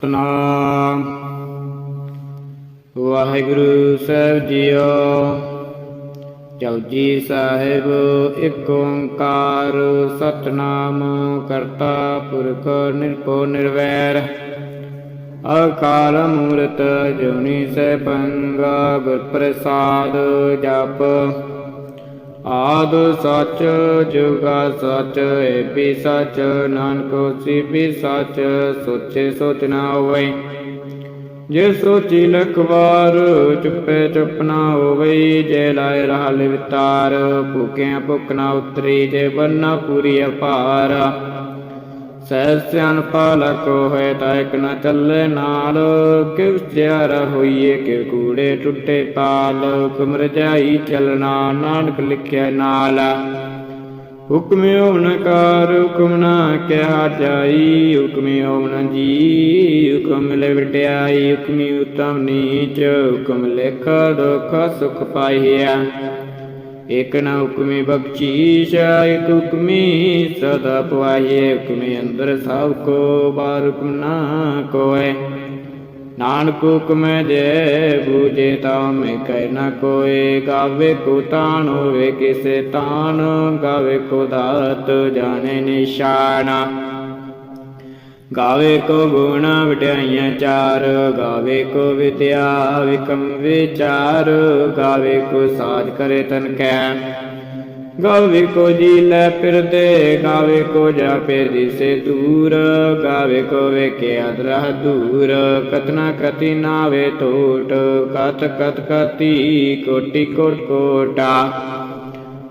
ਸਤਨਾਮ ਵਾਹਿਗੁਰੂ ਸਾਹਿਬ ਜੀਓ ਚੌਜੀ ਸਾਹਿਬ ਇੱਕ ਓੰਕਾਰ, ਸਤਨਾਮ ਕਰਤਾ ਪੁਰਖ ਨਿਰਭਉ ਨਿਰਵੈਰ। ਅਕਾਲ ਮੂਰਤ ਜੁਨੀ ਸੈਭੰਗਾ ਗੁਰ ਪ੍ਰਸਾਦ ਜਪ। ਆਦ ਸੱਚ, ਜੁਗਾ ਸਚ ਏ ਵੀ ਸੱਚ, ਨਾਨਕ ਸਿਪੀ ਸਚ, ਸੋਚੇ ਸੋਚ ਨਾ ਹੋਵੇ। ਜੇ ਸੋਚੀ ਲਖ ਵਾਰ ਚੁੱਪੇ ਚੁੱਪ ਨਾ ਹੋਵੇ, ਜੇ ਲਾਇ ਰਹਾਲ ਵਿਤਾਰ ਭੁਖਿਆ ਭੁਖ ਨਾ ਉਤਰੀ, ਜੇ ਬੰਨਾ ਪੂਰੀ ਅਪਾਰ। ਸਹਿ ਸਿਆਣਪਾ ਲਕੋ ਹੋਏ ਤਾਂ ਇਕ ਨਾ ਚੱਲੇ ਨਾਲ। ਕਿਵ ਸਿਆਰਾ ਹੋਈਏ ਕਿ ਕੂੜੇ ਟੁੱਟੇ ਤਾਲ ਹੁਕਮ ਰਜਾਈ ਚਲਣਾ, ਨਾਨਕ ਲਿਖਿਆ ਨਾਲ। ਹੁਕਮ ਹੋਵਨ ਕਾਰ, ਹੁਕਮ ਨਾ ਕਿਹਾ ਜਾਈ। ਹੁਕਮ ਹੋਵਨ ਜੀ, ਹੁਕਮ ਮਿਲੇ ਵਡਿਆਈ। ਹੁਕਮ ਉਤਮ ਨੀਚ, ਹੁਕਮ ਲੇਖ ਦੁਖ ਸੁਖ ਪਾਈਆ ਇਕ ਨਾ ਹੁਕਮੀ ਬਖਸ਼ੀਸ਼ ਇਕ ਹੁਕਮੀ, ਸਦਾ ਪਵਾਈਏ ਹੁਕਮੀ ਅੰਦਰ ਸਭ ਕੋ, ਬਾਹਰ ਹੁਕਮ ਨਾ ਕੋਏ। ਨਾਨਕ ਹੁਕਮ ਜੇ ਬੂਝੇ ਤਾਂ ਮੈਂ ਕਹਿ ਨਾ ਕੋਏ। ਗਾਵੇ ਕੋ ਤਾਣ ਹੋਵੇ ਕਿਸੇ ਤਾਣ ਗਾਵੇ ਕੋ ਦਾਤ ਜਾਣੇ ਨਿਸ਼ਾਨਾ। ਗਾਵੇ ਕੋ ਗੁਣਾ ਵਡਿਆਈਆਂ ਚਾਰ, ਗਾਵੇ ਕੋ ਵਿਦਿਆ ਵਿਕਮ ਵਿਚਾਰ, ਗਾਵੇ ਕੋ ਸਾਜ ਕਰੇ ਤਨ ਕੈ ਗਾਵੇ ਕੋ ਜੀ ਲੈ ਫਿਰਦੇ, ਗਾਵੇ ਕੋ ਜਾ ਫਿਰ ਦਿਸੇ ਦੂਰ, ਗਾਵੇ ਕੋ ਵੇਖੇ ਅਦਰਹ ਦੂਰ। ਕਤਨਾ ਕਤੀ ਨਾਵੇ ਟੋਟ, ਕਤ ਕਤ ਕਤੀ ਕੋਟੀ ਕੋਟ ਕੋਟਾ।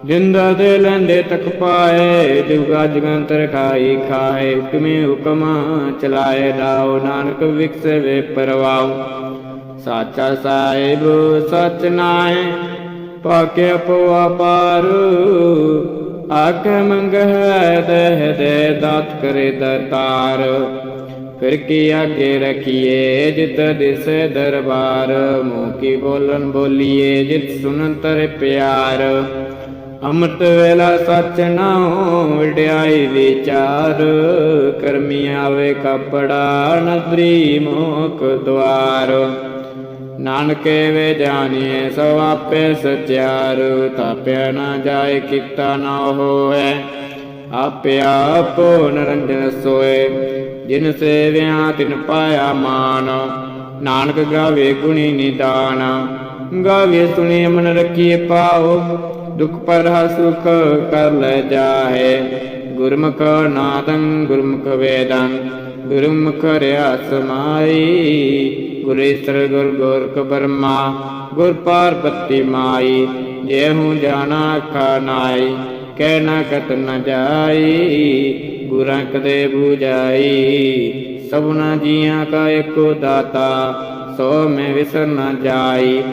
ਜਿੰਦਾ ਦੇ ਲੈਂਦੇ ਤੱਕ ਪਾਏ ਜੁਗਾ ਜਗੰਤਰ ਖਾਈ ਖਾਏ ਹੁਕਮੇ ਹੁਕਮ ਚਲਾਏ ਰਾਉ ਨਾਨਕ ਵਿਕਸੇ ਵੇ ਪਰਵਾਉ। ਸਾਚਾ ਸਾਹਿਬ, ਸਚ ਨਾਏ ਪਾਕੇ ਪਵਾ ਪਾਰ ਆਖੇ ਮੰਗ ਹੈ ਦੇਹ ਦੇ ਦਾਤ ਕਰੇ ਦਤਾਰ ਫਿਰ ਕੀ ਆਗੇ ਰਖੀਏ ਜਿਤ ਦਿਸੇ ਦਰਬਾਰ? ਮੂੰਹ ਕੀ ਬੋਲਨ ਬੋਲੀਏ ਜਿਤ ਸੁਨਨ ਤਰ ਪਿਆਰ? ਅੰਮ੍ਰਿਤ ਵੇਲਾ ਸੱਚ ਨਾਉ ਵਡਿਆਈ ਵਿਚਾਰ। ਕਰਮੀ ਆਵੇ ਕਪੜਾ, ਨਦਰੀ ਮੋਖ ਦਵਾਰ ਨਾਨਕੇ ਵੇ ਜਾਣੀਏ ਸੋ ਆਪੇ ਸਚਿਆਰ। ਤਾਪਿਆ ਨਾ ਜਾਏ, ਕੀਤਾ ਨਾ ਹੋਏ ਆਪੇ ਆਪ ਨਰੰਜਨ ਸੋਏ, ਜਿਨ ਸੇਵਿਆ ਤਿਨ ਪਾਇਆ ਮਾਨ। ਨਾਨਕ ਗਾਵੇ ਗੁਣੀ ਨਿਦਾਨ, ਗਾਵੇ ਸੁਣੀ ਮਨ ਰਖੀਏ ਪਾਓ ਦੁਖ ਪਰ ਸੁਖ ਕਰ ਲੈ ਜਾਹੇ। ਗੁਰਮੁਖ ਨਾਦੰ, ਗੁਰਮੁਖ ਵੇਦੰ, ਗੁਰਮੁਖ ਰਿਆ ਸਮਾਈ ਗੁਰੇਸ਼ਰ ਗੁਰ ਗੋਰਖ ਬਰਮਾ, ਗੁਰ ਪਾਰਬਤੀ ਮਾਈ। ਜੇ ਜਾਣਾ ਖਾਨਾਈ ਕਹਿ ਨਾ ਕਤ ਨ ਜਾਈ। ਗੁਰਾਂ ਕਦੇ ਬੂਝਾਈ, ਸਭਨਾ ਜੀਆਂ ਕਾ ਏਕੋ ਦਾਤਾ, ਸੋ ਮੈਂ ਵਿਸਰ ਨ ਜਾਈ।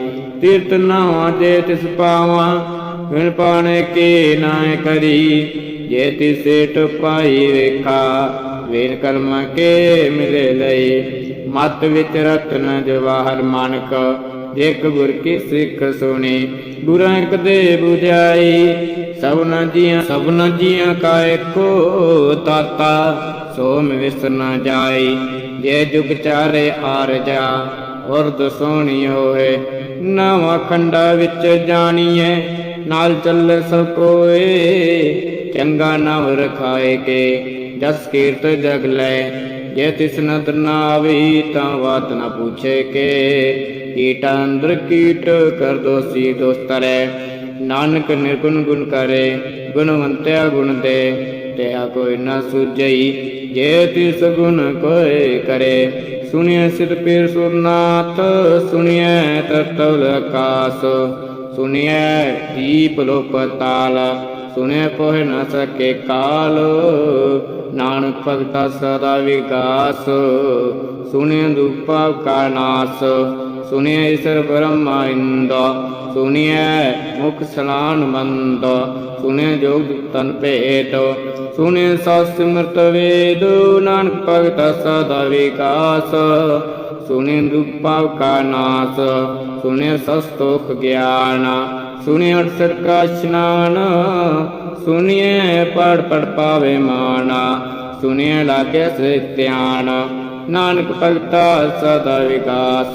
ਤੀਰਤ ਨਾਵਾਂ ਜੇ ਤਿਸ ਪਾਵਾਂ ਵਿਣ ਪਾਣੇ ਕੇ ਨਾ ਕਰੀ, ਜੇ ਤਿਸੇ ਟਪਾਈ ਵੇਖਾ ਵੇਨ ਕਰਮ ਕੇ ਮਿਲੇ ਲਈ। ਮਤ ਵਿੱਚ ਰਤਨ ਜਵਾਹਰ ਮਾਨਕ, ਇਕ ਗੁਰ ਕੀ ਸਿੱਖ ਸੁਣੀ। ਗੁਰਾਂ ਕਦੇ 부ਝਾਈ ਸਭਨਾ ਜੀਆਂ ਸਭਨਾ ਜੀਆਂ ਕਾ ਏਕੋ ਤਾਤਾ ਸੋ ਮੈਂ ਨਾ ਜਾਈ। ਜੇ ਜੁਗ ਚਾਰੇ ਆਰ ਜਾ ਉਰਦ ਸੋਹਣੀ ਹੋਏ, ਨਵਾਂ ਖੰਡਾ ਵਿੱਚ ਜਾਣੀਏ ਨਾਲ ਚੱਲੇ ਸਭ ਕੋਏ, ਚੰਗਾ ਨਾਮ ਰਖਾਏ ਜਸ ਕੀਰਤ ਜਗ ਲੈ, ਜੇ ਤਿਸ ਨਦਰ ਨਾ ਆਵੀ ਤਾਂ ਬਾਤ ਨਾ ਪੁੱਛੇ ਕੇ, ਕੀਟ ਅੰਦਰ ਕੀਟ ਕਰ ਦੋਸੀ ਦੋਸਤਰੇ ਨਾਨਕ ਨਿਰਗੁਣ ਗੁਣ ਕਰੇ, ਗੁਣਵੰਤਿਆ ਗੁਣ ਦੇ ਤਿਆ ਕੋਈ ਨਾ ਸੁਝਈ, ਜੇ ਤਿਸ ਗੁਣ ਕੋਈ ਕਰੇ ਸੁਣਿਐ ਸਿਰ ਪੀਰ ਸੁਰਨਾਥ, ਸੁਣਿਐ ਤਰਤਵ ਆਕਾਸ ਸੁਣਿਐ ਦੀਪ ਲੋ ਪਤਾਲ ਸੁਣਿਐ ਪੋਹਿ ਨ ਸਕੇ ਕਾਲ, ਨਾਨਕ ਭਗਤਾ ਸਦਾ ਵਿਕਾਸ ਸੁਣਿਐ ਦੁਪਾ ਕਾ ਨਾਸ। ਸੁਣਿਐ ਈਸ਼ਰ ਬ੍ਰਹਮਾ ਇੰਦ ਸੁਣਿਐ ਮੁਖ ਸਲਾਨ ਮੰਦ, ਸੁਣਿਐ ਜੋਗ ਤਨ ਭੇਟ, ਸੁਣਿਐ ਸਤ ਸਿਮਰਤ ਵੇਦ, ਨਾਨਕ ਭਗਤ ਸਦਾ ਵਿਕਾਸ ਸੁਣੇ ਦੁਪਾ ਕਾ ਨਾਸ ਸੁਣੇ ਸਸਤੋਖ ਗਿਆਨ ਸੁਣੇ ਅੜਸਠ ਕਾ ਇਸ਼ਨਾਨ ਸੁਣੀਏ ਪੜ ਪੜ ਪਾਵੇ ਮਾਨਾ ਸੁਣਿਆ ਲਾਗੇ ਸੇ ਧਿਆਨ ਨਾਨਕ ਭਗਤਾ ਸਦਾ ਵਿਕਾਸ।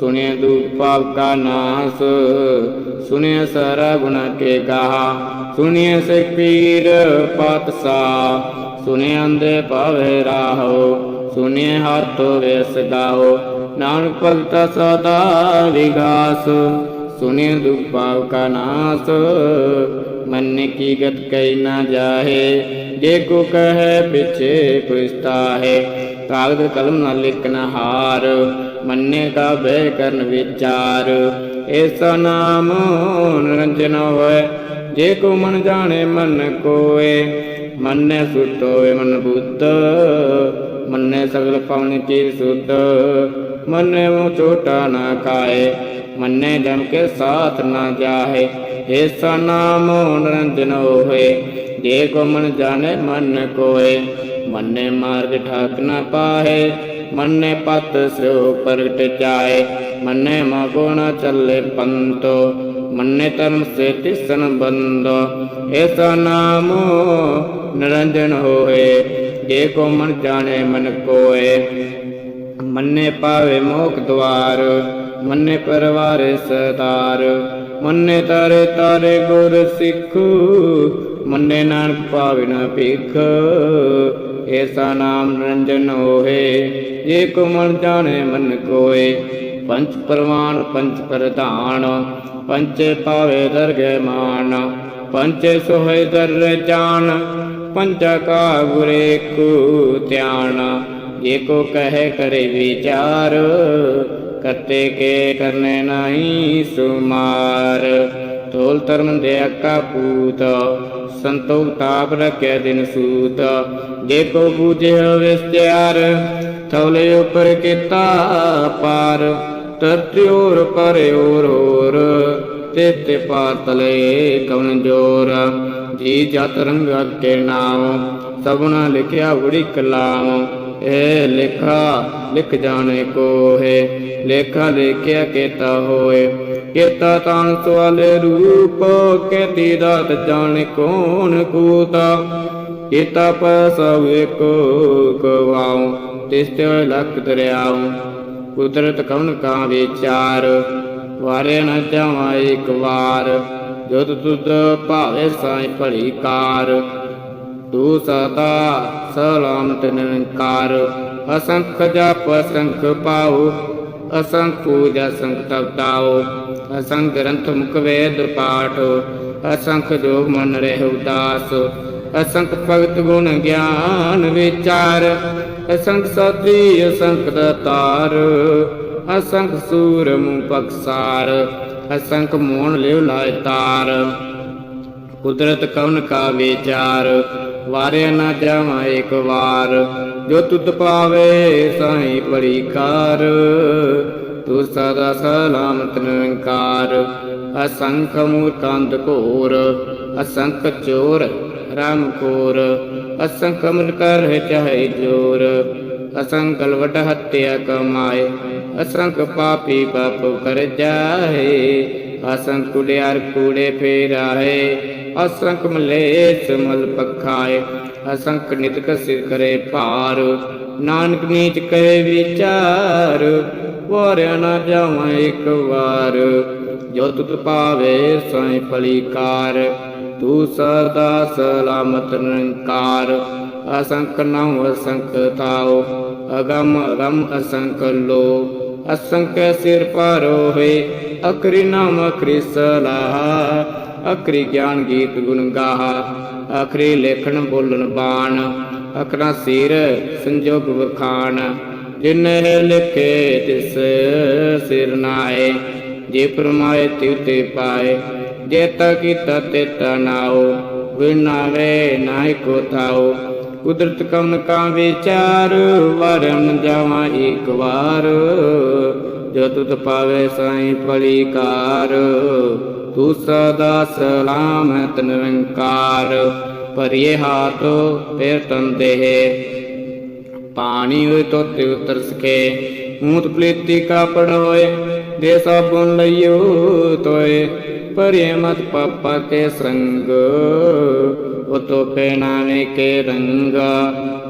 ਸੁਣਿਆ ਦੁਖ ਪਾਪ ਕਾ ਨਾਸ। ਸੁਣਿਆ ਸਾਰਾ ਗੁਣਾ ਕੇ ਕਹਾ। ਸੁਣਿਆ ਸਿਖ ਪੀਰ ਪਾਤਸ਼ਾਹ ਸੁਣਿਆ ਅੰਦੇ ਭਾਵੇ ਰਾਹੋ। ਸੁਣਿਆ ਹਰਤ ਵੇਸ ਗਾਓ ਨਾਨਕ ਭਗਤਾ ਸਦਾ ਵਿਕਾਸ। ਸੁਨੇ ਦੁਖ ਪਾਪ ਕਾ ਨਾਸ। ਮਨ ਕੀ ਗਤ ਕੈ ਨਾ ਜਾਹੇ। ਜੇ ਕੋ ਕਹੈ ਪਿਛੇ ਪੁਸਤਾਹੇ, ਕਾਗਦ ਕਲਮ ਨਾ ਲਿਖਨ ਹਾਰ, ਮੰਨੇ ਕਾ ਬਹਿ ਕਰਨ ਵਿਚਾਰ। ਇਸ ਨਾਮ ਨਿਰੰਜਨ ਹੋਏ ਜੇ ਕੋ ਮਨ ਜਾਣੇ ਮਨ ਕੋਏ, ਮੰਨੇ ਸੁਤੋਏ ਮਨ ਬੁੱਤ, ਮੰਨੇ ਸਗਲ ਪਵਨ ਕੀ ਸੁਧ ਮੰਨੇ ਮੋ ਛੋਟਾ ਨਾ ਖਾਏ, ਮੰਨੇ ਜਮ ਕੇ ਸਾਥ ਨਾ ਜਾਹੇ। ਇਸ ਨਾਮ ਨਿਰੰਜਨ ਹੋਏ ਜੇ ਕੋ ਮਨ ਜਾਣੈ ਮਨ ਕੋਏ, ਮੰਨੇ ਮਾਰਗ ਠਾਕ ਨਾ ਪਾਹੇ, ਮੰਨੇ ਪਤ ਸਿਉ ਪ੍ਰਗਟ ਜਾਏ, ਮੰਨੇ ਮਗੋ ਨਾ ਚੱਲੇ ਪੰਤੋ, ਮੰਨੇ ਧਰਮ ਸੇ ਤਿਸਨ ਬੰਦੋ ਐਸਾ ਨਾਮ ਨਿਰੰਜਨ ਹੋਏ, ਜੇ ਕੋ ਮਨ ਜਾਣੈ ਮਨ ਕੋਏ, ਮੰਨੇ ਪਾਵੇ ਮੋਖ ਦਵਾਰ, ਮੰਨੇ ਪਰਵਾਰੇ ਸਦਾਰ ਮੰਨੇ ਤਾਰੇ ਤਾਰੇ ਗੁਰ ਸਿੱਖੂ ਮੰਨੇ ਨਾਨਕ ਪਾਵੇ ਨਾ ਭਿਖ ਐਸਾ ਨਾਮ ਨਿਰੰਜਨ ਹੋਏ। ਜੇ ਕੋ ਮਨ ਜਾਣੇ ਮਨ ਕੋਏ ਪੰਚ ਪ੍ਰਵਾਨ ਪੰਚ ਪ੍ਰਧਾਨ ਪੰਚੇ ਪਾਵੇ ਦਰਗਹਿ ਮਾਨ ਪੰਚੇ ਸੋਹੇ ਦਰ ਜਾਨ ਪੰਚਾ ਕਾ ਗੁਰੇ ਕੋ ਧਿਆਨ। ਜੇ ਕੋ ਕਹੇ ਕਰੇ ਵਿਚਾਰ ਕਰਤੇ ਕੇ ਕਰਨੇ ਨਹੀਂ ਸੁਮਾਰ। ਤੋਲ ਧਰਮ ਦੇ ਅਕਾ ਪੂਤ, ਸੰਤੋਖ ਤਾਪ ਰਖਿਆ ਦਿਨ ਸੂਤ। ਜੇ ਕੋ ਬੂਝੇ ਵਿਸਤਿਆਰ ਥੌਲੇ ਉਪਰ ਕੀਤਾ ਪਾਰ। ਤਰਤਿਓਰ ਪਰਿਓਰ ਹੋਰ ਤੇਤੇ ਪਾਤਲੇ ਕਵਨ ਜੋਰ। ਜੀ ਜਤ ਰੰਗ ਕੇ ਨਾਮ, ਸਭਨਾ ਲਿਖਿਆ ਉੜੀ ਕਲਾਮ ਏ ਲਿਖਾ, ਲਿਖ ਜਾਣੇ ਕੋ ਹੈ ਲੇਖਾ ਲਿਖਿਆ ਕੀਤਾ ਹੋਏ। ਕੀਤਾ ਤਾਂ ਸਵਾਲੇ ਰੂਪ ਕੇਤੀ ਦਾਤ ਜਾਣੇ ਕੌਣ ਕੂਤਾ? ਕੀਤਾ ਪਸਵ ਕੋ ਕਵਾਉ ਤਿਸ ਤੇ ਲਖ ਦਰਿਆਉ। ਕੁਦਰਤ ਕਵਨ ਕਾ ਵਿਚਾਰ ਵਾਰੇ ਨ ਜਾਵਾਂ ਇੱਕ ਵਾਰ, ਜਦ ਤੁਧ ਭਾਵੇ ਸਾਈ ਭਲੀ ਕਾਰ। ਤੂੰ ਸਦਾ ਸਲਾਮਤ ਨਿਰੰਕਾਰ, ਅਸੰਖ ਜਪ ਅਸੰਖ ਪਾਉ ਅਸੰਖ ਪੂਜਾ ਸੰਖ ਤਪਤਾਉ ਅਸੰਗ ਗ੍ਰੰਥ ਮੁਖ ਵੇਦ ਪਾਠ, ਅਸੰਖ ਜੋਗ ਮਨ ਰਹਿ ਉਦਾਸ, ਅਸੰਖ ਭਗਤ ਗੁਣ ਗਿਆਨ ਵਿਚਾਰ, ਅਸੰਖ ਸਤਿ ਅਸੰਖ ਦਤਾਰ ਅਸੰਖ ਸੂਰ ਮੁ ਪਕਸਾਰ ਅਸੰਖ ਮੋਹਣ ਲਿਵ ਲਾਇ ਤਾਰ, ਕੁਦਰਤ ਕਵਨ ਕਾ ਵਿਚਾਰ ਵਾਰਿਆ ਨਾ ਜਾਵਾਂ ਇੱਕ ਵਾਰ। ਜੋ ਤੁਧ ਪਾਵੇ ਸਾਈ ਪੜੀ ਤੂੰ ਸਦਾ ਸਲਾਮਤ ਨਿਰੰਕਾਰ। ਅਸੰਖ ਮੂਰਖੰਦ ਘੋਰ, ਅਸੰਖ ਚੋਰ ਰਾਮ ਕੋਰ ਅਸੰਖ ਮਨ ਕਰ ਚਾਹੇ ਜੋਰ, ਅਸੰਖ ਲਵਟ ਹੱਤਿਆ ਕਮਾਏ। ਅਸੰਖ ਪਾਪੀ ਪਾਪ ਕਰ ਜਾਏ, ਅਸੰਖ ਕੁੜਿਆਰ ਕੂੜੇ ਫੇਰਾਏ। ਅਸੰਖ ਮਲੇਸ ਮਲ ਪਖਾਏ, ਅਸੰਖ ਨਿਤਕ ਸਿਰ ਕਰੇ ਭਾਰ। ਨਾਨਕ ਨੀਚ ਕਹੇ ਵਿਚਾਰ, ਵਾਰਿਆ ਨਾ ਜਾਵਾਂ ਇੱਕ ਵਾਰ। ਜੋ ਤੁਤ ਪਾਵੇ ਸਾਈ ਪਲੀਕਾਰ ਤੂੰ ਸਦਾ ਸਲਾਮਤ ਨਿਰੰਕਾਰ। ਅਸੰਖ ਨਉ ਅਸੰਖ ਤਾਉ, ਅਗਮ ਅਗਮ ਅਸੰਖ ਲੋ। ਅਸੰਖ ਸਿਰ ਪਾਰੋ ਹੋਏ, ਅਕਰੀ ਨਾਮ ਅਕਰੀ ਸਲਾਹ। ਅਖਰੀ ਗਿਆਨ ਗੀਤ ਗੁਣ ਗਾਹਾ, ਅਖਰੀ ਲੇਖਣ ਬੋਲਣ ਬਾਣ ਅਕਰਾ ਸਿਰ ਸੰਜੋਗ ਵਖਾਣ। ਜਿਨੇ ਲਿਖੇ ਤਿਸ ਸਿਰ ਨਾਏ, ਜੇ ਪਰਮਾਏ ਤਿਉ ਪਾਏ, ਜੇ ਤਾ ਕੀਤਾ ਤੇ ਨਾਉ ਵਿਨਾਵੇ ਨਾਇ ਕੋ ਥਾਉ ਕੁਦਰਤ ਕਵਨ ਕਾ ਵਿਚਾਰ ਵਰਨ ਜਾਵਾਂ ਇੱਕ ਵਾਰ। ਜੋ ਤੁਧ ਪਾਵੇ ਸਾਈ ਪਲੀ ਤੂੰ ਸਦਾ ਸਲਾਮਤ ਨਿਰੰਕਾਰ ਪਰਿਏ ਹਾਤੋ ਪੇਰ ਤੰਦੇ ਪਾਣੀ ਹੋਏ ਤੋਤੇ ਉਤਰ ਸਕੇ ਮੂਤ ਪਲੇਤੀ ਕਾਪੜ ਹੋਏ, ਦੇ ਸਾਬੁਨ ਲਈਓ ਤੋਏ। ਪਰਿਏ ਮਤ ਪਾਪਾ ਕੇ ਸੰਗ ਉਤੋਪੇ ਨਾਮੇ ਕੇ ਰੰਗ।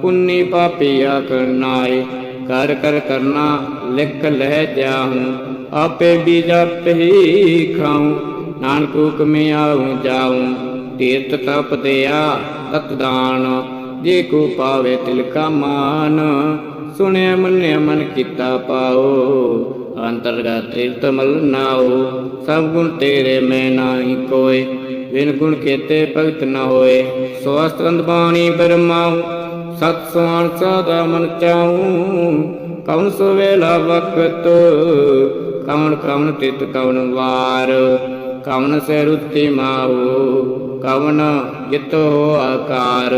ਪੁੰਨੀ ਪਾਪੀਆ ਕਰਨਾਏ ਕਰ ਕਰ ਕਰਨਾ ਲਿਖ ਲਹਿ ਜਾਹੂੰ ਆਪੇ ਬੀਜਾ ਹੀ ਖਾਉ। ਨਾਨਕ ਹੁਕਮੇ ਆਉ ਜਾਉ, ਤੀਰਥ ਤਪ ਦਿਆ ਤਤ ਦਾਨ। ਜੇ ਕੋ ਪਾਵੇ ਤਿਲ ਕਾ ਮਾਨ, ਸੁਣਿਆ ਮੰਨਿਆ ਮਨ ਕੀਤਾ ਪਾਓ। ਅੰਤਰਗਤ ਤੀਰਥ ਮਲ ਨਾਓ ਸਭ ਗੁਣ ਤੇਰੇ ਮੈਂ ਨਾਹੀ ਕੋਏ। ਬਿਨ ਗੁਣ ਕੇਤੇ ਭਗਤ ਨਾ ਹੋਏ ਸਵਸਤੰਦ ਬਾਣੀ ਬਰਮਾਉ। ਸਤ ਸੁਆਨ ਸਦਾ ਮਨ ਚਾਉ ਕੌਣ ਸੋ ਵੇਲਾ ਵਕਤ ਕਉਨ ਕਉਨ ਤਿਤ ਕਉਨ ਵਾਰ। ਕਵਨ ਸੇ ਰੁੱਤੀ ਮਾਹੂ ਕਵਨ ਜਿਤੋ ਆਕਾਰ।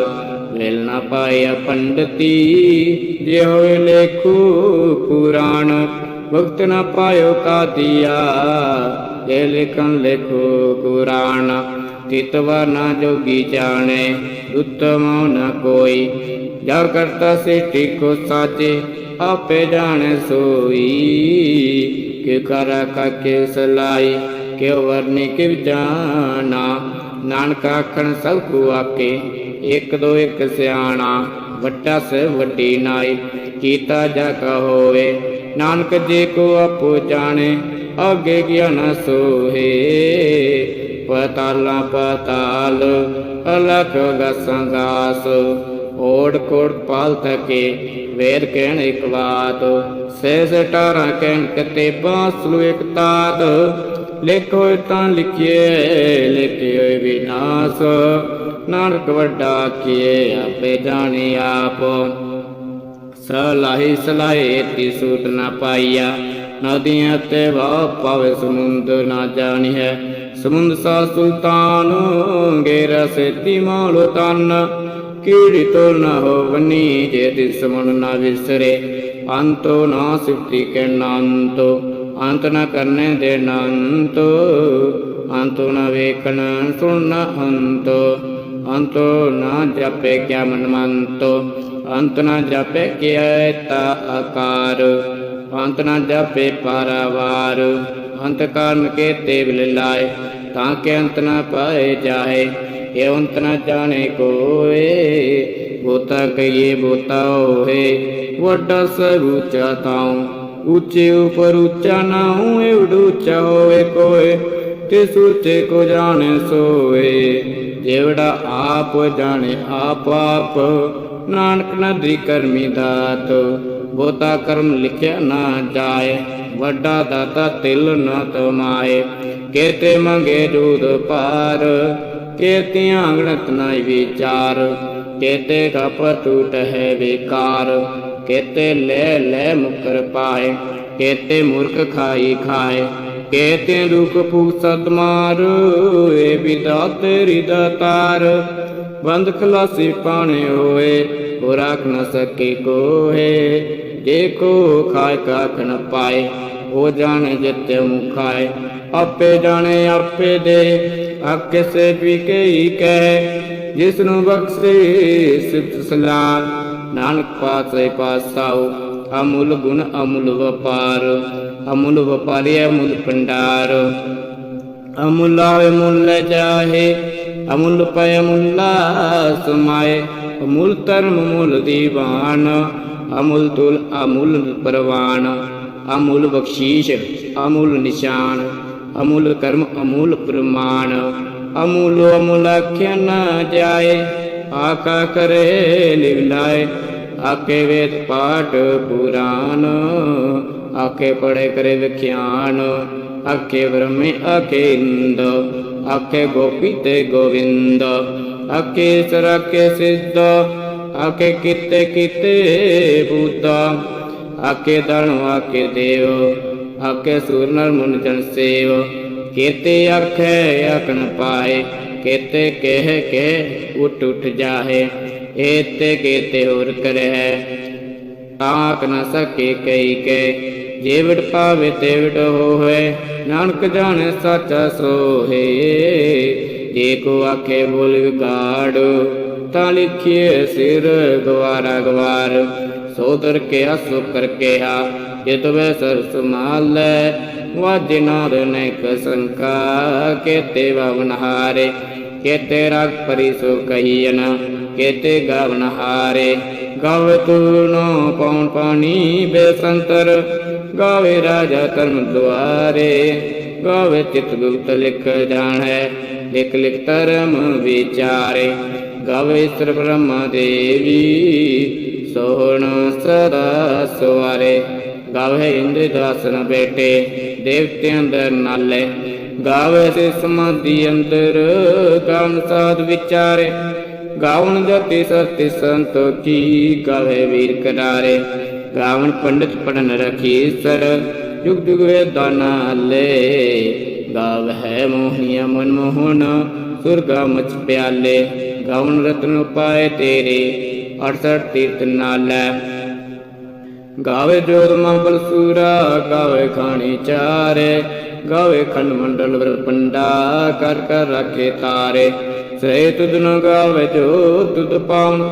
ਵੇਲ ਨਾ ਪਾਇਆ ਪੰਡਤੀ ਜੇ ਹੋਏ ਲੇਖੂ ਪੁਰਾਣ। ਭਗਤ ਨਾ ਪਾਇਓ ਕਾਦੀਆ, ਜੇ ਲਿਖਨ ਲੇਖੋ ਕੁਰਾਨ। ਤਿਤਵਾ ਨਾ ਜੋਗੀ ਜਾਣੇ, ਉਤਮ ਨ ਕੋਈ। ਜਾ ਕਰਤਾ ਸਿਟੀ ਕੋ ਸਾਜੇ, ਆਪੇ ਜਾਣੇ ਸੋਈ। ਕਿ ਕਰ ਕਾਕੇ ਸਲਾਈ। ਕਿਉ ਵਰਨੀ ਕਿਵ ਜਾਣਾ? ਨਾਨਕ ਆਖਣ, ਸਭ ਕੋ ਆਕੇ ਇੱਕ ਦੋ ਇੱਕ ਸਿਆਣਾ, ਵੱਡਾ ਸੇ ਵੱਡੀ ਨਾਈ, ਕੀਤਾ ਜਾ ਕਾ ਹੋਵੇ। ਨਾਨਕ ਜੇ ਕੋ ਆਪੋ ਜਾਣੇ, ਅੱਗੇ ਗਿਆਨ ਸੋਹੇ। ਪਤਾਲਾ ਪਤਾਲ, ਅਲਖ ਗਸੰਗਾਸ ਓੜ ਕੋੜ ਪਾਲ ਥਕੇ, ਵੇਦ ਕਹਿਣ ਇਕ ਬਾਤ ਸਹਿਸ ਟਾਰਾਂ ਕਹਿਣ ਕਤੇ ਬਾਸਲੂ ਇੱਕ ਤਾਤ ਲਿਖ ਤਾਂ ਲਿਖੀਏ ਲਿਖੇ ਵਿਨਾਸ਼। ਨਾਨਕ ਵੱਡਾ ਕੀਏ ਆਪੇ ਜਾਣੇ ਆਪ। ਸਲਾਹੀ ਸਲਾਹੇ ਤੀ ਸੂਟ ਨਾ ਪਾਈਆ। ਨਦੀਆਂ ਤੇ ਵਾ ਪਾਵੇ ਸਮੁੰਦਰ ਨਾ ਜਾਣੀ ਹੈ ਸਮੁੰਦ ਸਾ ਸੁਲਤਾਨ, ਗੇਰਾ ਸੇਤੀ ਮਾਲੋ ਤਨ। ਕੀੜੀ ਤੋ ਨਾ ਹੋ ਬਨੀ ਜੇ ਦਿਸ ਮਨ ਨਾ ਵਿਸਰੇ। ਅੰਤੋ ਨਾ ਸਿਫਤੀ ਕੇ ਨਾਂਤੋ ਅੰਤ ਨਾ ਕਰਨੇ ਦੇ ਨਾਂਤੋ ਅੰਤੋ ਨਾ ਵੇਖਣ, ਸੁਣ ਅੰਤ। ਅੰਤ ਨਾ ਜਪੇ ਕਿਆ ਮਨ ਮੰਤੋ ਅੰਤ ਨਾ ਜਪੇ ਕਿਆ ਤਾ ਆਕਾਰ। ਅੰਤ ਨਾ ਜਪੇ ਪਾਰਾਵਾਰ। ਅੰਤ ਕਾਰਨ ਕੇ ਤੇ ਬਿਲ ਲਾਏ, ਤਾਂ ਕਿ ਅੰਤ ਨਾ ਪਾਏ ਜਾਏ। ਇਹ ਅੰਤ ਨਾ ਜਾਣੇ ਕੋਏ, ਬੋਤਾ ਕਈਏ ਬੋਤਾ ਹੋਏ। ਵੱਡਾ ਸਭ ਉੱਚਾ ਤਾਉ ਉੱਚੇ ਉਪਰ ਉੱਚਾ ਨਾ ਹੋਏ ਉੱਚਾ ਹੋਵੇ ਕੋਏ, ਤੇ ਸੁਰਤੇ ਕੋ ਜਾਣੇ ਸੋਏ। ਜਿਹੜਾ ਆਪ ਜਾਣੇ, ਆਪ ਆਪ, ਨਾਨਕ ਨਦਰੀ ਕਰਮੀ ਦਾਤ। ਬੋਤਾ ਕਰਮ ਲਿਖਿਆ ਨਾ ਜਾਏ, ਵੱਡਾ ਦਾਤਾ ਤਿਲ ਨਾ ਤਮਾਏ। ਕੇਤੇ ਮੰਗੇ ਜੂਦ ਪਾਰ ਕੇਤੀਆਂ ਗਣਤ ਨਾਈ ਵਿਚਾਰ। ਕੇਤੇ ਕਪ ਟੂਟ ਹੈ ਵਿਕਾਰ, ਕੇਤੇ ਲੈ ਲੈ ਮੁਕਰ ਪਾਏ, ਕੇਤੇ ਮੂਰਖ ਖਾਈ ਖਾਏ, ਕੇਤੇ ਦੁਖ ਫੂਕ ਸਤਮਾਰ, ਏ ਵਿਦਾ ਤੇਰੀ ਦਾਤਾਰ ਬੰਦ ਖਲਾਸੀ ਪਾਣੇ ਹੋਏ ਉਹ ਰੱਖ ਨ ਸਕੇ ਕੋਏ ਜੇ ਕੋ ਖਾਇ ਕਾਖ ਨ ਪਾਏ ਉਹ ਜਾਣੇ ਜਿਤੇ ਮੁਖਾਏ ਆਪੇ ਜਾਣੇ, ਆਪੇ ਦੇ ਆਕੇ ਸੇ ਵੀ ਕਈ ਕਹਿ ਜਿਸ ਨੂੰ ਬਖਸ਼ੇ, ਸਿਫਤ ਸਲਾਮ ਨਾਨਕ ਪਾਤਸ਼ਾਹ ਪਾਸਾਓ ਅਮੁੱਲ ਗੁਣ, ਅਮੁੱਲ ਵਪਾਰ। ਅਮੁੱਲ ਵਪਾਰੀ, ਅਮੁੱਲ ਭੰਡਾਰ। ਅਮੁੱਲ ਆਵੇ ਮੁੱਲ ਜਾਹੇ ਅਮੁੱਲ ਪੈ ਅਮੁੱਲਾ ਸਮਾਏ। ਅਮੁੱਲ ਧਰਮ ਮੁੱਲ ਦੀਵਾਨ। ਅਮੁੱਲ ਤੁਲ, ਅਮੁੱਲ ਪਰਵਾਨ। ਅਮੁੱਲ ਬਖਸ਼ੀਸ਼, ਅਮੁੱਲ ਨਿਸ਼ਾਨ। ਅਮੁੱਲ ਕਰਮ, ਅਮੁੱਲ ਪ੍ਰਮਾਣ ਅਮੂਲੋ ਅਮੁੱਲ ਨਾ ਜਾਏ, ਆਕਾ ਕਰੇ ਲਿਵਲਾਏ ਆਕੇ ਵੇਦ ਪਾਠ ਪੁਰਾਨ ਆਕੇ ਪੜੇ ਕਰੇ ਵਿਖਿਆਨ। ਆਕੇ ਬ੍ਰਹਮੇ, ਆਕੇ ਇੰਦ, ਆਕੇ ਗੋਪੀ ਤੇ ਗੋਵਿੰਦ। ਆਕੇ ਸਰਾਕੇ ਸਿੱਧ, ਆਕੇ ਕਿਤੇ ਕਿਤੇ ਬੁੱਧਾ ਆਕੇ ਦਣ ਆਕੇ ਦੇਵ, ਆਕੇ ਸੂਰ ਨਰ ਮੁਨ ਜਨ ਸੇਵ। ਕੇਤੇ ਆਖੇ, ਆਖਣ ਪਾਏ, ਕੇਤੇ ਕਹਿ ਕੇ ਉਠ ਉਠ ਜਾਹੇ, ਏਤੇ ਕੇਤੇ ਹੋਰ ਕਰਹਿ। ਤਾਕ ਨ ਸਕੇ ਕਈ ਕੇ ਜੇ ਪਾਵੇ ਤੇ ਹੋਏ ਨਾਨਕ ਜਾਣੇ ਸਾਚਾ ਸੋਹੇ। ਜੇ ਕੋ ਆਖੇ ਬੋਲ ਵਿਗਾੜ, ਤਾਂ ਲਿਖੀਏ ਸਿਰ ਗਵਾਰਾ ਗਵਾਰ ਸੋਦਰ ਕੇ ਅਸੁ ਕਰ ਕਿਹਾ, ਜੇ ਤਵੇ ਸਰ ਸਮਾਲੈ ਵਾਜੇ ਨਾਰ ਨੈਕ ਸੰਕਾ, ਕੇਤੇ ਵਵਨ ਹਾਰੇ, ਕੇਤੇ ਰਗ ਪਰੀ ਸੋ ਕਹੀਨ ਕੇਤੇ ਗਵਨ ਹਾਰੇ। ਗਵ ਤੂਨੋ ਪਉਣ ਪਾਣੀ ਬੇਸੰਤਰ, ਗਾਵੇ ਰਾਜਾ ਧਰਮ ਦੁਆਰੇ, ਗਾਵੇ ਚਿਤ ਗੁਪਤ ਲਿਖ ਜਾਣੈ, ਲਿਖ ਲਿਖ ਧਰਮ ਵਿਚਾਰੇ। ਗਾਵੇ ਸਰ ਬ੍ਰਹਮਾ ਦੇਵੀ ਸੋਹਣ ਸਦਾ ਸਵਾਰੇ, ਗਾਵੇ ਇੰਦਰ ਦਾਸਨ ਬੇਟੇ, ਦੇਵਤਿਆਂ ਅੰਦਰ ਨਾਲੇ। ਗਾਵੇ ਤੇ ਸਮਾਧੀ ਅੰਦਰ, ਗਾਵਨ ਸਾਧ ਵਿਚਾਰੇ। ਗਾਵਨ ਜਤੀ ਸਤਿ ਸੰਤੋਖੀ ਗਾਵੇ ਵੀਰ ਕਰਾਰੇ। ਗਾਵਨ ਪੰਡਿਤ ਪੜਨ ਰਖੀ ਸਰ, ਜੁਗ ਜੁਗ ਵੇਦਾਂ ਨਾਲੇ। ਗਾਵ ਹੈ ਮੋਹੀਆ ਮਨ ਮੋਹਨ ਸੁਰਗਾ ਮਚ ਪਿਆਲੇ। ਗਾਵਨ ਰਤਨ ਪਾਏ ਤੇਰੇ 68 ਤੀਰਥ ਨਾਲੇ ਗਾਵੇ ਜੋਤ ਮੰਗਲ ਸੂਰਾ ਗਾਵੇ ਖਾਣੀ ਚਾਰੇ, ਗਾਵੇ ਖੰਡ ਮੰਡਲ ਵਰ ਪੰਡਾ, ਕਰ ਕਰ ਰੱਖੇ ਤਾਰੇ। ਸੇ ਤੁਧ ਨ ਗਾਵੇ ਜੋ ਤੁਧ ਪਾਉਣ,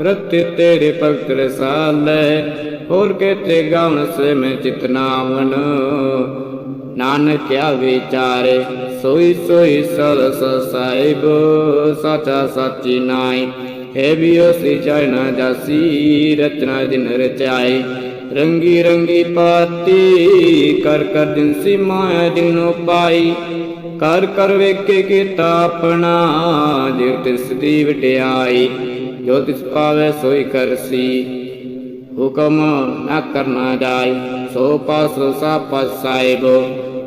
ਰਤੇ ਤੇਰੇ ਭਗਤ ਰਸਾਲੇ। ਹੋਰ ਕੇਤੇ ਗਾਵਨ ਸੇ ਮੈਂ ਚਿਤਨਾਵਨ ਨਾਨਕ ਕਿਆ ਵਿਚਾਰੇ, ਸੋਈ ਸੋਈ ਸਰਸ ਸਾਹਿਬ, ਸਾਚਾ ਸਾਚੀ ਨਾਈ। ਹੈ ਵੀ ਉਸੇ ਚਾਇ ਜਾਸੀ, ਰਚਨਾ ਜਿਨ ਰਚਾਈ ਰੰਗੀ ਰੰਗੀ ਪਾਤੀ, ਕਰ ਕਰ ਦਿਨ ਸੀ ਮਾਇਆ ਦਿਨੋ ਪਾਈ ਕਰ ਕਰ ਵੇਖੇ ਕੀਤਾ ਆਪਣਾ ਜਿਵ ਤਿਸ ਦੀ ਵਡਿਆਈ। ਜੋ ਤਿਸ ਪਾਵੇ ਸੋਈ ਕਰਸੀ ਹੁਕਮ ਨਾ ਕਰਨਾ ਜਾਏ, ਸੋ ਪਾਸ ਸਾ ਪਾਸ ਸਾਹਿਬ,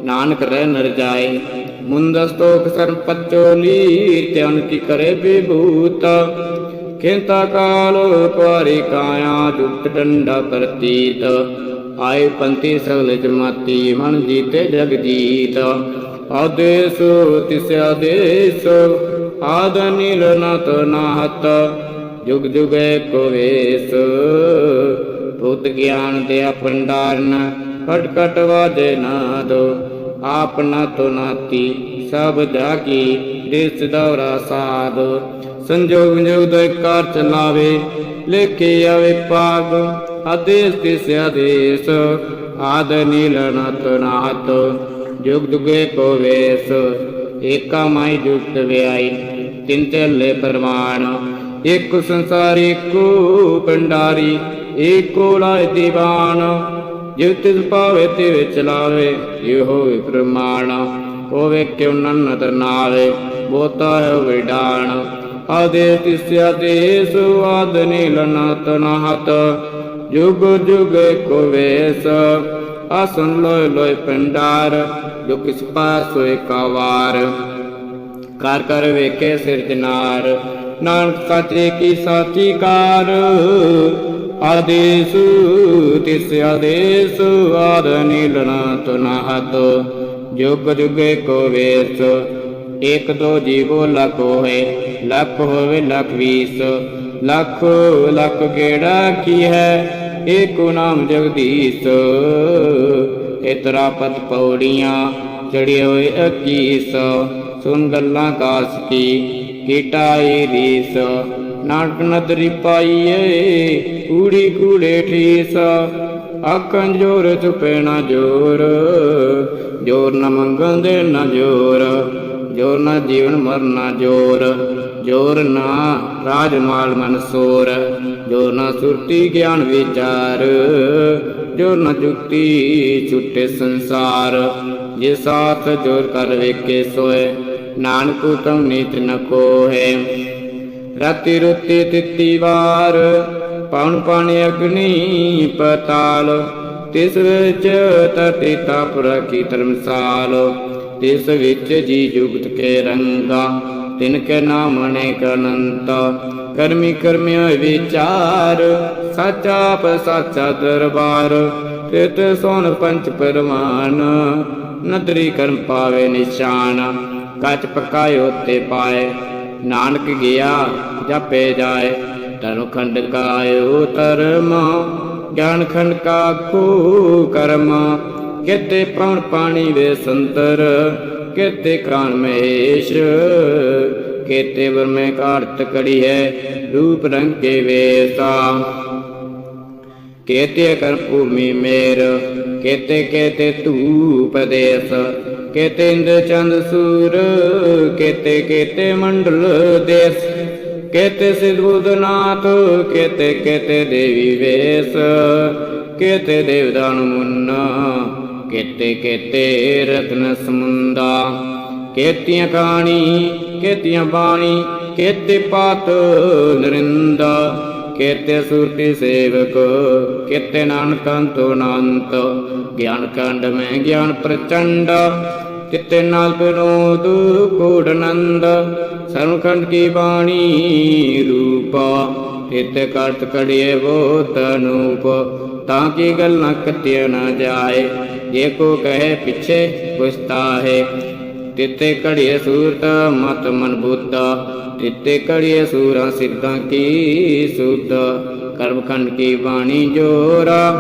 ਨਾਨਕ ਰਹਿ ਨਰ ਜਾਏ। ਮੁੰਦਸ ਤੋਖ ਸਰ ਪਚੋਲੀ ਧਿਆਨ ਕੀ ਕਰੇ ਬਿਭੂਤ ਖੇਤਾ ਕਾਲ ਕੁਆਰੀ ਕਾਇਆ, ਜੁਗਤ ਡੰਡਾ ਪ੍ਰਤੀਤ। ਆਏ ਪੰਤੀ ਸਗਲ ਜਮਾਤੀ ਮਨ ਜੀਤੇ ਜਗ ਜੀਤ ਆਦੇਸ ਤਿਸ ਆਦੇਸ ਆਦ ਨੀਲ ਨਤ ਨਾਹਤ, ਜੁਗ ਜੁਗੇ ਕੋ ਵੇਸ। ਭੂਤ ਗਿਆਨ ਦੇ ਭੰਡਾਰਨ ਕਟ ਕਟ ਵਾਜੇ ਨਾਦੋ। ਆਪਨਾ ਤੋ ਨਾਤੀ, ਸਭ ਜਾਗੀ, ਦੇਸ ਦੌਰਾ ਸਾਧ। ਸੰਜੋਗ ਜੋਗ ਦੇ ਕਾਰ ਚਲਾਵੇ ਲੇਖੇ ਆਵੇ ਪਾਗ ਆਦੇਸ ਤਿਸ ਆਦੇਸ, ਆਦ ਨੀਲ ਨਤ ਨਾਹਤ ਜੁਗ ਜੁਗੇ ਕੋ ਏਕਾ ਮਾਈ ਜੁਗਤ ਵਿਆਈ, ਤਿੰਨ ਚੱਲੇ ਪਰਮਾਨ ਇੱਕ ਸੰਸਾਰ ਏਕੋ ਭੰਡਾਰੀ, ਏਕੋ ਲਾਇ ਦੀਵਾਨ ਜਿਵ ਤਿਸ ਪਾਵੇ ਤੇ ਵਿੱਚ ਲਾਵੇ, ਇਹ ਹੋਵੇ ਪ੍ਰਮਾਣ, ਹੋਵੇ ਕਿਉ ਨੰਨਤ ਨਾਵੇ ਬੋਤਾ ਹੈ ਵਿਡਾਣ। ਆਦੇ ਤਿਸ ਆਦੇਸ ਆਦ ਨੀਲ ਨਤ ਨਾਹਤ, ਜੁਗ ਜੁਗ ਕੋ ਵੇਸ। ਆਸਨ ਲੋਇ ਲੋਇ ਪੰਡਾਰ ਜੋ ਕਿਸ ਪਾਸ ਹੋਏ ਕਾਵਾਰ ਕਰ ਕਰ ਵੇਖੇ ਸਿਰਜਨਾਰ ਨਾਨਕ ਸਾਚੇ ਕੀ ਸਾਚੀ ਕਾਰ। ਆਦੇਸ ਤਿਸ ਆਦੇਸ ਆਦ ਨੀਲਣਾ ਤੁਨਾਹਤ ਜੁਗ ਜੁਗੇ ਕੋ ਵੇਸ। ਇਕ ਦੋ ਜੀਵੋ ਲੱਖ ਹੋਏ, ਲੱਖ ਹੋਵੇ ਲਖ ਵੀਸ। ਲੱਖ ਲੱਖ ਗੇੜਾ ਕੀ ਹੈ? ਏਕੋ ਨਾਮ ਜਗਦੀਸ਼। ਇਤਰਾ ਪਤ ਪੌੜੀਆਂ ਚੜਿਏ ਹੋਏ 21 ਸੁਨ ਗੱਲਾਂ ਕਾਸ ਕੀ ਕੀਟਾਈ ਰੀਸ। ਨਾਨਕ ਨਦਰੀ ਪਾਈਏ, ਕੂੜੀ ਕੂੜੇ ਠੀਸ। ਆਖਾਂ ਜੋਰ ਚੁਪੇ ਨਾ ਜੋਰ ਜੋਰ ਨ ਮੰਗਣ ਦੇ ਨਾ ਜੋਰ। ਜੋ ਨਾ ਜੀਵਨ ਮਰਨਾ ਜੋਰ ਜੋਰ ਨਾ ਰਾਜ ਮਾਲ ਮਨਸੂਰ ਜੋਰ ਨਾ ਸੁਰਤੀ ਗਿਆਨ ਵਿਚਾਰ ਜੋਰ ਨਾ ਜੁਗਤੀ ਛੁੱਟੇ ਸੰਸਾਰ। ਜੇ ਸਾਥ ਜੋਰ ਕਰ ਵੇਖੇ ਸੋਏ, ਨਾਨਕ ਤਮ ਨੀਤ ਨ ਕੋਹੇ। ਰਾਤੀ ਰੁੱਤੀ ਤਿੱਤੀ ਵਾਰ ਪਉਣ ਪਾਣੀ ਅਗਨੀ ਪਤਾਲ, ਤਿਸ ਵਿੱਚ ਤਤੀ ਤਪ ਰਖੀ ਧਰਮਸਾਲ। ਤਿਸ ਵਿੱਚ ਜੀ ਜੁਗਤ ਕੇ ਰੰਗਾ, ਤਿਨ ਕੇ ਨਾਮ ਅਨੇਕ ਕਰਮੀ ਕਰਮਿਆ ਵਿਚਾਰ, ਸਾਚਾ ਆਪ, ਸਾਚਾ ਦਰਬਾਰ। ਤਿਤ ਸੋਨ ਪੰਚ ਪਰਮਾਨ ਨਦਰੀ ਕਰਮ ਪਾਵੇ ਨਿਸ਼ਾਨ। ਕੱਚ ਪਕਾਇਓ ਤੇ ਪਾਏ, ਨਾਨਕ ਗਿਆ ਜਪੇ ਜਾਏ। ਤਨ ਖੰਡ ਕਾਇਓ ਧਰਮ, ਗਿਆਨ ਖੰਡ ਕਾ ਕੋ ਕਰਮ। ਕਿਤੇ ਪਉਣ ਪਾਣੀ ਵੇ ਸੰਤਰ ਕਿਤੇ ਕਾਨ ਮਹੇਸ਼ ਕਿਤੇ ਵਰਮੇ ਕਾਰਤ ਕੜੀ ਹੈ, ਰੂਪ ਰੰਗ ਕੇ ਵੇਸਾ। ਕੇਤੇ ਕਰ ਭੂਮੀ ਮੇਰ ਕੇਤੇ ਕੇਤੇ ਧੂਪ ਦੇਸ ਕੇਤੇ ਇੰਦਰ ਚੰਦ ਸੂਰ ਕੇਤੇ ਕੇਤੇ ਮੰਡਲ ਦੇਸ। ਕੇਤੇ ਸਿਧਬੁਦਨਾਥ ਕੇਤੇ ਕੇਤੇ ਦੇਵੀ ਵੇਸ। ਕੇਤੇ ਦੇਵਦਾਨ ਮੁੰਨਾ, ਕੇਤੇ ਕੇਤੇ ਰਤਨ ਸਮੁੰਦਾ। ਕੇਤੀਆਂ ਕਹਾਣੀ ਕੇਤੀਆਂ ਬਾਣੀ, ਕੇਤੇ ਪਾਤ ਨਰਿੰਦਾ। ਕੇਤੇ ਸੁਰਤੀ ਸੇਵਕ, ਕੇਤੇ ਨਾਨਕੰਤੋ ਅਨੰਤ। ਗਿਆਨ ਕੰਡ ਮੈਂ ਗਿਆਨ ਪ੍ਰਚੰਡ, ਤਿੱਤੇ ਨਾਲ ਵਿਨੋਦ ਕੋੜਨੰਦ ਸਰਵਖੰਡ ਕੀ ਬਾਣੀ ਰੂਪਾ। ਤਿਤ ਕਰਤ ਕੜੀਏ ਬੋ ਤਨੂਪ ਤਾਂ ਕੀ ਗੱਲਾਂ ਨਾ ਨਾ ਜਾਏ। ਜੇ ਕੋ ਕਹੇ ਪਿੱਛੇ ਪੁਸਤਾ ਹੈ ਤਿਤੇ ਕੜੀਏ ਸੂਰਤ ਮਤ ਮਨ ਬੁੱਧਾ। ਤਿਤੇ ਕੜੀਏ ਸੂਰਾਂ ਸਿੱਧਾਂ ਕੀ ਸੁਧ, ਕਰਮਖੰਡ ਕੀ ਬਾਣੀ ਜੋਰਾ।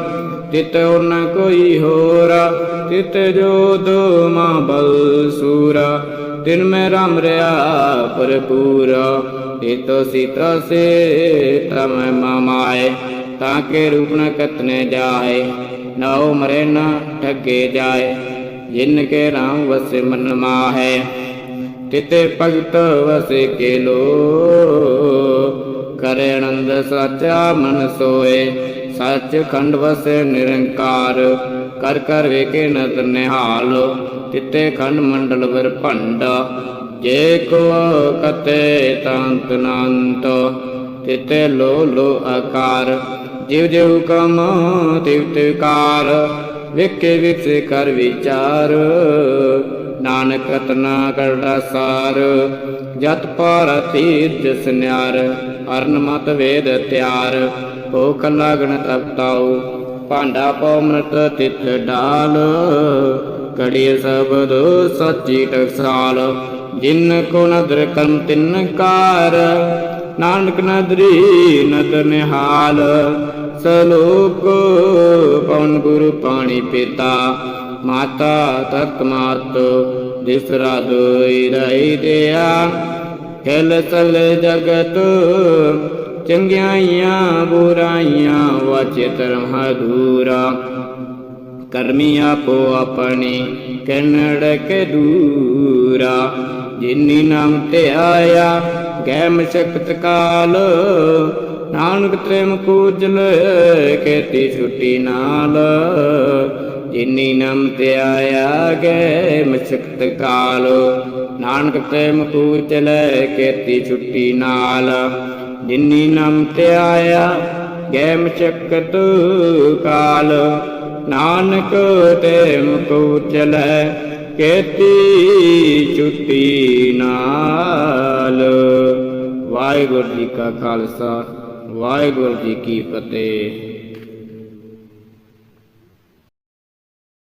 ਤਿਤ ਹੋਰ ਨ ਕੋਈ ਹੋਰਾ, ਤਿਤ ਜੋਦ ਮਾ ਬਲ ਸੂਰਾ। ਤਿਨ ਮੈਂ ਰਾਮ ਰਿਆ ਪਰਪੂਰਾ ਤਿਤੋ ਸੀਤਾ ਸੇ ਤਮ ਮਾਮਾਏ ਤਾਂ ਕੇ ਰੂਪ ਨ ਕਤਨੇ ਜਾਏ ਨਾ ਮਰੇ ਨਾ ਠੱਗੇ ਜਾਏ ਜਿਨ ਕੇ ਰਾਮ ਵਸੇ ਮਨ ਮਾਹੈ ਤਿਤੇ ਭਗਤ ਵਸੇ ਕੇ ਲੋ ਕਰੇ ਆਨੰਦ ਸਾਚਾ ਮਨ ਸੋਏ ਸੱਚ ਖੰਡ ਵਸੇ ਨਿਰੰਕਾਰ ਕਰ ਕਰ ਵੇਖੇ ਨਦਰ ਨਿਹਾਲ, ਤਿਤੇ ਖੰਡ ਮੰਡਲ ਵਰ ਭੰਡ। ਜੇ ਕੋ ਕਤੇ ਤੰਤ ਨੰਤ, ਤਿਤੇ ਲੋ ਲੋ ਆਕਾਰ। ਜਿਵ ਜਿਵ ਕਮ, ਤਿਵ ਤਿਵ ਕਾਰ, ਵੇਖੇ ਵਿਖੇ ਕਰ ਵਿਚਾਰ। ਨਾਨਕ ਰਤਨਾ ਕਰਦਾ ਸਾਰ ਜਤ ਪਾਰ ਤੀਰ ਜਸ ਅਰਨ ਮਤ ਵੇਦ ਤਿਆਰ। ਹੋ ਕੱਲਾ ਗਣਤ ਭਾਂਡਾ ਪਉਮ੍ਰਤ ਤਿਤ ਡਾਲ। ਕੜੀ ਸਬਦ ਸੱਚੀ ਟਕਸਾਲ। ਜਿਨ ਕੋ ਨਦਰ ਕਰਮ ਤਿਨ ਕਾਰ। ਨਾਨਕ ਨਦਰੀ ਨਦਰ ਨਿਹਾਲ। ਸਲੋਕ ਪਵਨ ਗੁਰੂ ਪਾਣੀ ਪਿਤਾ। ਮਾਤਾ ਤਤ ਮਾਤ ਦਿਸਰਾ ਦੋਈ ਰਹੀ ਦਿਆ। ਖੇਲ ਚਲ ਜਗਤ ਚੰਗਿਆਈਆਂ, ਬੁਰਾਈਆਂ ਵਾਚੇ ਧਰਮ ਹਦੂਰਾ ਕਰਮੀ ਆਪੋ ਆਪਣੀ ਕਨੜ ਕੇ ਦੂਰਾ। ਜਿਨੀ ਨਾਮ ਤੇ ਆਇਆ ਗੈ ਮਸ਼ਕਤ ਕਾਲ। ਨਾਨਕ ਤ੍ਰੇਮ ਕੂਜਲ ਕੇਤੀ ਛੁੱਟੀ ਨਾਲ। ਜਿਨੀ ਨਾਮ ਤੇ ਆਇਆ ਗੈ ਮਸ਼ਕਤ ਕਾਲ। ਨਾਨਕ ਤ੍ਰੇਮ ਕੂਜਲ ਕੇਤੀ ਛੁੱਟੀ ਨਾਲ। ਜਿਨੀ ਨਾਮ ਤੇ ਆਇਆ ਗੈ ਮਸ਼ਕਤ ਕਾਲ। ਨਾਨਕ ਤੇ ਮੁਕੂ ਚਲੈ ਕੇਤੀ ਛੁੱਟੀ ਨਾਲ। ਵਾਹਿਗੁਰੂ ਜੀ ਕਾ ਖਾਲਸਾ, ਵਾਹਿਗੁਰੂ ਜੀ ਕੀ ਫਤਿਹ।